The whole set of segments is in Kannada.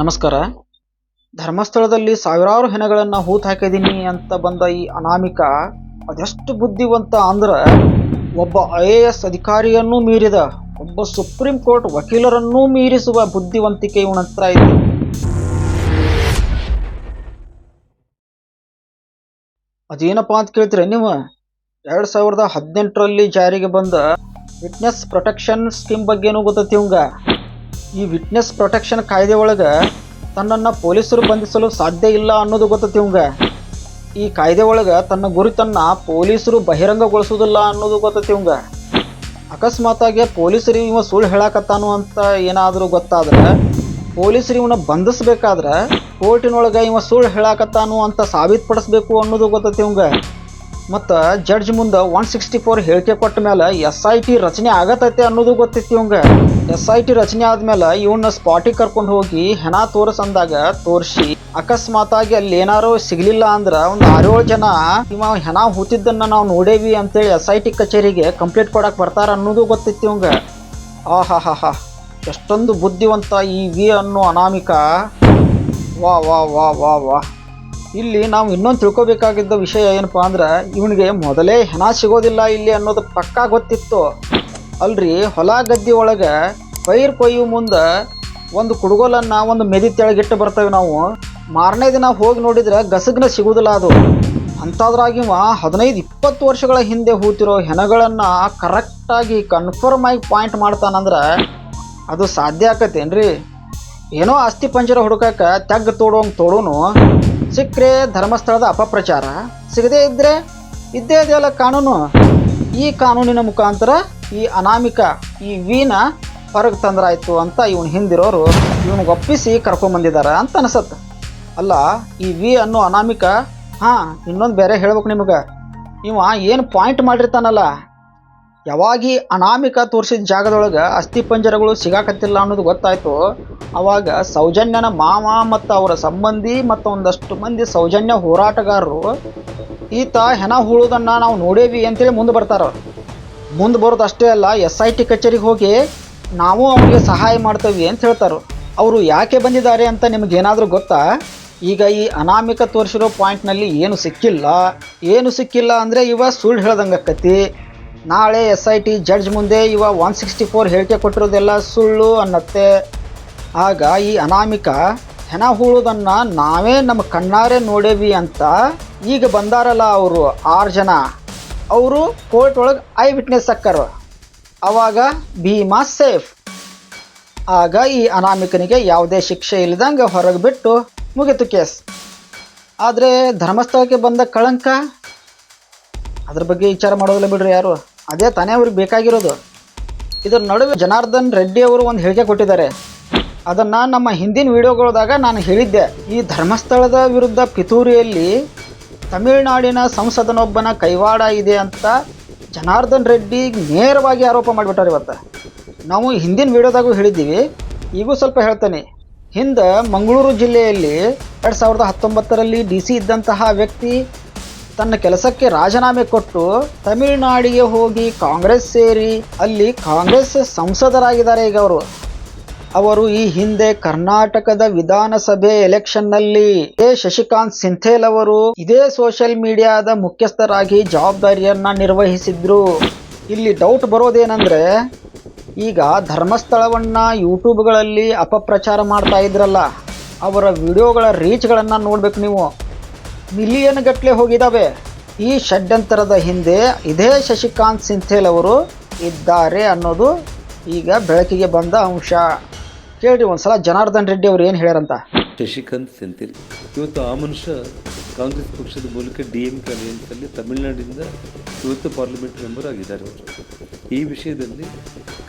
ನಮಸ್ಕಾರ. ಧರ್ಮಸ್ಥಳದಲ್ಲಿ ಸಾವಿರಾರು ಹೆಣಗಳನ್ನು ಹೂತು ಹಾಕಿದ್ದೀನಿ ಅಂತ ಬಂದ ಈ ಅನಾಮಿಕ, ಅದೆಷ್ಟು ಬುದ್ಧಿವಂತ ಅಂದ್ರೆ ಒಬ್ಬ ಐ ಎ ಎಸ್ ಅಧಿಕಾರಿಯನ್ನೂ ಮೀರಿದ, ಒಬ್ಬ ಸುಪ್ರೀಂ ಕೋರ್ಟ್ ವಕೀಲರನ್ನೂ ಮೀರಿಸುವ ಬುದ್ಧಿವಂತಿಕೆ ಇವನತ್ರ ಇದೆ ಅದೇನಪ್ಪ ಅಂತ ಕೇಳ್ತೀರ ನೀವು? ಎರಡು ಸಾವಿರದ ಹದಿನೆಂಟರಲ್ಲಿ ಜಾರಿಗೆ ಬಂದ ವಿಟ್ನೆಸ್ ಪ್ರೊಟೆಕ್ಷನ್ ಸ್ಕೀಮ್ ಬಗ್ಗೆನೂ ಗೊತ್ತೈತಿ ಇವಂಗ ಈ ವಿಟ್ನೆಸ್ ಪ್ರೊಟೆಕ್ಷನ್ ಕಾಯ್ದೆ ಒಳಗೆ ತನ್ನನ್ನು ಪೊಲೀಸರು ಬಂಧಿಸಲು ಸಾಧ್ಯ ಇಲ್ಲ ಅನ್ನೋದು ಗೊತ್ತೈತಿ ಇವಂಗ. ಈ ಕಾಯ್ದೆ ಒಳಗೆ ತನ್ನ ಗುರಿತನ್ನ ಪೊಲೀಸರು ಬಹಿರಂಗಗೊಳಿಸೋದಿಲ್ಲ ಅನ್ನೋದು ಗೊತ್ತೈತಿ ಇವಂಗ. ಅಕಸ್ಮಾತಾಗಿ ಪೊಲೀಸರು ಇವ ಸುಳ್ಳು ಹೇಳಕತ್ತಾನು ಅಂತ ಏನಾದರೂ ಗೊತ್ತಾದ್ರೆ, ಪೊಲೀಸರು ಇವನ ಬಂಧಿಸ್ಬೇಕಾದ್ರೆ ಕೋರ್ಟಿನೊಳಗೆ ಇವ ಸುಳ್ಳು ಹೇಳಕತ್ತಾನು ಅಂತ ಸಾಬೀತುಪಡಿಸ್ಬೇಕು ಅನ್ನೋದು ಗೊತ್ತೈತಿ ಇವಂಗ. ಮತ್ತು ಜಡ್ಜ್ ಮುಂದೆ ಒನ್ ಸಿಕ್ಸ್ಟಿ ಫೋರ್ ಹೇಳಿಕೆ ಕೊಟ್ಟ ಮೇಲೆ ಎಸ್ ಐ ಟಿ ರಚನೆ ಆಗತೈತೆ ಅನ್ನೋದು ಗೊತ್ತಿತ್ತು ಇವಂಗ. ಎಸ್ ಐ ಟಿ ರಚನೆ ಆದ್ಮೇಲೆ ಇವನ್ನ ಸ್ಪಾಟಿಗೆ ಕರ್ಕೊಂಡು ಹೋಗಿ ಹೆಣ ತೋರಿಸಂದಾಗ ತೋರಿಸಿ ಅಕಸ್ಮಾತಾಗಿ ಅಲ್ಲಿ ಏನಾರು ಸಿಗ್ಲಿಲ್ಲ ಅಂದ್ರೆ ಒಂದು ಆರೇಳು ಜನ ಇವ ಹೆಣ ಹೂತಿದ್ದನ್ನ ನಾವು ನೋಡೇವಿ ಅಂತೇಳಿ ಎಸ್ ಐ ಟಿ ಕಚೇರಿಗೆ ಕಂಪ್ಲೇಂಟ್ ಕೊಡಕ್ಕೆ ಬರ್ತಾರ ಅನ್ನೋದು ಗೊತ್ತಿತ್ತು ಇವಂಗ. ಆ ಎಷ್ಟೊಂದು ಬುದ್ಧಿವಂತ ಈ ವಿ ಅನ್ನೋ ಅನಾಮಿಕ. ವಾ ವಾ ವಾ ವಾ ವಾ. ಇಲ್ಲಿ ನಾವು ಇನ್ನೊಂದು ತಿಳ್ಕೋಬೇಕಾಗಿದ್ದ ವಿಷಯ ಏನಪ್ಪಾ ಅಂದ್ರೆ, ಇವನಿಗೆ ಮೊದಲೇ ಹೆಣ ಸಿಗೋದಿಲ್ಲ ಇಲ್ಲಿ ಅನ್ನೋದು ಪಕ್ಕಾ ಗೊತ್ತಿತ್ತು. ಅಲ್ರಿ, ಹೊಲ ಗದ್ದೆ ಒಳಗೆ ಪೈರ್ ಕೊಯ್ಯು ಮುಂದೆ ಒಂದು ಕುಡುಗೋಲನ್ನು ಒಂದು ಮೆದಿ ತೆಳಗಿಟ್ಟು ಬರ್ತೇವೆ ನಾವು. ಮಾರನೇ ದಿನ ಹೋಗಿ ನೋಡಿದ್ರೆ ಗಸಗ್ನ ಸಿಗೋದಿಲ್ಲ ಅದು. ಅಂಥದ್ರಾಗಿವ ಹದಿನೈದು ಇಪ್ಪತ್ತು ವರ್ಷಗಳ ಹಿಂದೆ ಹೂತಿರೋ ಹೆಣಗಳನ್ನು ಕರೆಕ್ಟಾಗಿ ಕನ್ಫರ್ಮ್ ಆಗಿ ಪಾಯಿಂಟ್ ಮಾಡ್ತಾನಂದ್ರೆ ಅದು ಸಾಧ್ಯ ಆಕತ್ತೇನ್ರಿ ಏನೋ ಅಸ್ಥಿ ಪಂಜರ ಹುಡುಕಕ್ಕೆ ತೆಗ್ ತೋಡೋಂಗೆ ತೋಡೋನು. ಸಿಕ್ಕರೆ ಧರ್ಮಸ್ಥಳದ ಅಪಪ್ರಚಾರ? ಸಿಗದೇ ಇದ್ದರೆ ಇದ್ದೇ ಇದೆಯಲ್ಲ ಕಾನೂನು? ಈ ಕಾನೂನಿನ ಮುಖಾಂತರ ಈ ಅನಾಮಿಕ, ಈ ವೀನ ಹೊರಗೆ ತಂದ್ರಾಯ್ತು ಅಂತ ಇವನು ಹಿಂದಿರೋರು ಇವನಿಗೆ ಒಪ್ಪಿಸಿ ಕರ್ಕೊಂಬಂದಿದ್ದಾರೆ ಅಂತ ಅನಿಸತ್ತೆ ಅಲ್ಲ, ಈ ವಿ ಅನ್ನೋ ಅನಾಮಿಕ, ಹಾಂ, ಇನ್ನೊಂದು ಬೇರೆ ಹೇಳ್ಬೇಕು ನಿಮಗೆ. ಇವ ಏನು ಪಾಯಿಂಟ್ ಮಾಡಿರ್ತಾನಲ್ಲ? ಯಾವಾಗ ಅನಾಮಿಕ ತೋರಿಸಿದ ಜಾಗದೊಳಗೆ ಅಸ್ಥಿ ಪಂಜರಗಳು ಸಿಗಾಕತ್ತಿಲ್ಲ ಅನ್ನೋದು ಗೊತ್ತಾಯಿತು. ಅವಾಗ ಸೌಜನ್ಯನ ಮಾಮ ಮತ್ತು ಅವರ ಸಂಬಂಧಿ ಮತ್ತು ಒಂದಷ್ಟು ಮಂದಿ ಸೌಜನ್ಯ ಹೋರಾಟಗಾರರು, ಈತ ಹೆಣ ಹೂಳೋದನ್ನು ನಾವು ನೋಡೇವಿ ಅಂತೇಳಿ ಮುಂದೆ ಬರ್ತಾರ ಮುಂದೆ ಬರೋದು ಅಷ್ಟೇ ಅಲ್ಲ, ಎಸ್ ಐ ಟಿ ಕಚೇರಿಗೆ ಹೋಗಿ ನಾವು ಅವರಿಗೆ ಸಹಾಯ ಮಾಡ್ತೇವೆ ಅಂತ ಹೇಳ್ತಾರೆ. ಅವರು ಯಾಕೆ ಬಂದಿದ್ದಾರೆ ಅಂತ ನಿಮಗೇನಾದರೂ ಗೊತ್ತಾ? ಈಗ ಈ ಅನಾಮಿಕ ತೋರಿಸಿರೋ ಪಾಯಿಂಟ್ನಲ್ಲಿ ಏನು ಸಿಕ್ಕಿಲ್ಲ. ಏನು ಸಿಕ್ಕಿಲ್ಲ ಅಂದರೆ ಇವ ಸುಳ್ಳು ಹೇಳ್ದಂಗೆ ಆಕ್ಕತಿ ನಾಳೆ ಎಸ್ ಐ ಟಿ ಜಡ್ಜ್ ಮುಂದೆ ಇವ ಒನ್ ಸಿಕ್ಸ್ಟಿ ಫೋರ್ ಹೇಳಿಕೆ ಕೊಟ್ಟಿರೋದೆಲ್ಲ ಸುಳ್ಳು ಅನ್ನತ್ತೆ. ಆಗ ಈ ಅನಾಮಿಕ ಹೆಣ ಹೂಳೋದನ್ನು ನಾವೇ ನಮ್ಮ ಕಣ್ಣಾರೆ ನೋಡೇವಿ ಅಂತ ಈಗ ಬಂದಾರಲ್ಲ ಅವರು ಆರು ಜನ. ಅವರು ಕೋರ್ಟ್ ಒಳಗೆ ಐ ವಿಟ್ನೆಸ್ ಹಾಕರು ಅವಾಗ ಭೀಮಾ ಸೇಫ್. ಆಗ ಈ ಅನಾಮಿಕನಿಗೆ ಯಾವುದೇ ಶಿಕ್ಷೆ ಇಲ್ಲದಂಗೆ ಹೊರಗೆ ಬಿಟ್ಟು ಮುಗೀತು ಕೇಸ್. ಆದರೆ ಧರ್ಮಸ್ಥಳಕ್ಕೆ ಬಂದ ಕಳಂಕ? ಅದ್ರ ಬಗ್ಗೆ ವಿಚಾರ ಮಾಡೋದಿಲ್ಲ ಬಿಡ್ರಿ ಯಾರು? ಅದೇ ತಾನೇ ಅವ್ರಿಗೆ ಬೇಕಾಗಿರೋದು. ಇದರ ನಡುವೆ ಜನಾರ್ದನ್ ರೆಡ್ಡಿ ಅವರು ಒಂದು ಹೇಳಿಕೆ ಕೊಟ್ಟಿದ್ದಾರೆ. ಅದನ್ನು ನಮ್ಮ ಹಿಂದಿನ ವಿಡಿಯೋಗಳದಾಗ ನಾನು ಹೇಳಿದ್ದೆ. ಈ ಧರ್ಮಸ್ಥಳದ ವಿರುದ್ಧ ಪಿತೂರಿಯಲ್ಲಿ ತಮಿಳುನಾಡಿನ ಸಂಸದನೊಬ್ಬನ ಕೈವಾಡ ಇದೆ ಅಂತ ಜನಾರ್ದನ್ ರೆಡ್ಡಿ ನೇರವಾಗಿ ಆರೋಪ ಮಾಡಿಬಿಟ್ಟಾರೆ ಇವತ್ತು. ನಾವು ಹಿಂದಿನ ವಿಡಿಯೋದಾಗೂ ಹೇಳಿದ್ದೀವಿ, ಈಗೂ ಸ್ವಲ್ಪ ಹೇಳ್ತೇನೆ. ಹಿಂದೆ ಮಂಗಳೂರು ಜಿಲ್ಲೆಯಲ್ಲಿ ಎರಡು ಸಾವಿರದ ಹತ್ತೊಂಬತ್ತರಲ್ಲಿ ಡಿ ಸಿ ಇದ್ದಂತಹ ವ್ಯಕ್ತಿ ತನ್ನ ಕೆಲಸಕ್ಕೆ ರಾಜೀನಾಮೆ ಕೊಟ್ಟು ತಮಿಳುನಾಡಿಗೆ ಹೋಗಿ ಕಾಂಗ್ರೆಸ್ ಸೇರಿ ಅಲ್ಲಿ ಕಾಂಗ್ರೆಸ್ ಸಂಸದರಾಗಿದ್ದಾರೆ ಈಗ ಅವರು. ಅವರು ಈ ಹಿಂದೆ ಕರ್ನಾಟಕದ ವಿಧಾನಸಭೆ ಎಲೆಕ್ಷನ್ನಲ್ಲಿ ಎ. ಶಶಿಕಾಂತ್ ಸಿಂಥೇಲ್ ಅವರು ಇದೇ ಸೋಷಿಯಲ್ ಮೀಡಿಯಾದ ಮುಖ್ಯಸ್ಥರಾಗಿ ಜವಾಬ್ದಾರಿಯನ್ನ ನಿರ್ವಹಿಸಿದ್ರು. ಇಲ್ಲಿ ಡೌಟ್ ಬರೋದೇನೆಂದರೆ, ಈಗ ಧರ್ಮಸ್ಥಳವನ್ನ ಯೂಟ್ಯೂಬ್ಗಳಲ್ಲಿ ಅಪಪ್ರಚಾರ ಮಾಡ್ತಾ ಇದ್ರಲ್ಲ, ಅವರ ವಿಡಿಯೋಗಳ ರೀಚ್ಗಳನ್ನು ನೋಡ್ಬೇಕು ನೀವು. ಮಿಲಿಯನ್ ಗಟ್ಟಲೆ ಹೋಗಿದ್ದಾವೆ ಈ ಷಡ್ಯಂತರದ ಹಿಂದೆ ಇದೇ ಶಶಿಕಾಂತ್ ಸಿಂಥೇಲ್ ಅವರು ಇದ್ದಾರೆ ಅನ್ನೋದು ಈಗ ಬೆಳಕಿಗೆ ಬಂದ ಅಂಶ. ಕೇಳ್ರಿ ಒಂದ್ಸಲ ಜನಾರ್ದನ್ ರೆಡ್ಡಿ ಅವರು ಏನು ಹೇಳ್ಯಾರಂತ? ಶಶಿಕಾಂತ್ ಸೆಂಥಿಲ್. ಇವತ್ತು ಆ ಮನುಷ್ಯ ಕಾಂಗ್ರೆಸ್ ಪಕ್ಷದ ಮೂಲಕ ಡಿ ಎಂ ಅಲಯನ್ಸಲ್ಲಿ ತಮಿಳುನಾಡಿನಿಂದ ಇವತ್ತು ಪಾರ್ಲಿಮೆಂಟ್ ಮೆಂಬರ್ ಆಗಿದ್ದಾರೆ ಈ ವಿಷಯದಲ್ಲಿ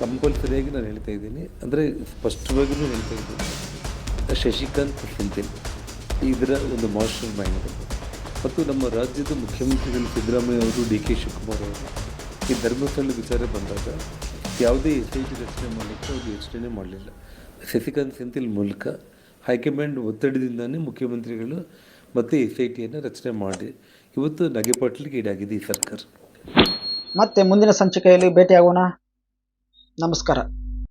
ಕಂಪಲ್ಸರಿಯಾಗಿ ನಾನು ಹೇಳ್ತಾ ಇದ್ದೀನಿ. ಅಂದರೆ ಸ್ಪಷ್ಟವಾಗಿಯೂ ಹೇಳ್ತಾ ಇದ್ದೀನಿ. ಶಶಿಕಾಂತ್ ಸಿಂಥಿಲ್ ಇದರ ಒಂದು ಮಾಸ್ಟರ್ ಮೈಂಡ್. ಮತ್ತು ನಮ್ಮ ರಾಜ್ಯದ ಮುಖ್ಯಮಂತ್ರಿಗಳು ಸಿದ್ದರಾಮಯ್ಯ ಅವರು ಡಿ ಕೆ ಶಿವಕುಮಾರ್ ಅವರು ಈ ಧರ್ಮಸ್ಥಳ ವಿಚಾರ ಬಂದಾಗ ಯಾವುದೇ ಎಸ್ ಐ ಟಿ ರಚನೆ ಮಾಡಲಿಕ್ಕೆ ಅವರು ಯೋಚನೆ ಮಾಡಲಿಲ್ಲ. ಶಶಿಕಾಂತ್ ಸೆಂಥಿಲ್ ಮೂಲಕ ಹೈಕಮಾಂಡ್ ಒತ್ತಡದಿಂದಾನೇ ಮುಖ್ಯಮಂತ್ರಿಗಳು ಮತ್ತೆ ಎಸ್ ಐ ಟಿಯನ್ನು ರಚನೆ ಮಾಡಿ. ಇವತ್ತು ನಗೆಪಾಟ್ಲಿಗೆ ಈಡಾಗಿದೆ ಈ ಸರ್ಕಾರ. ಮತ್ತೆ ಮುಂದಿನ ಸಂಚಿಕೆಯಲ್ಲಿ ಭೇಟಿಯಾಗೋಣ. ನಮಸ್ಕಾರ.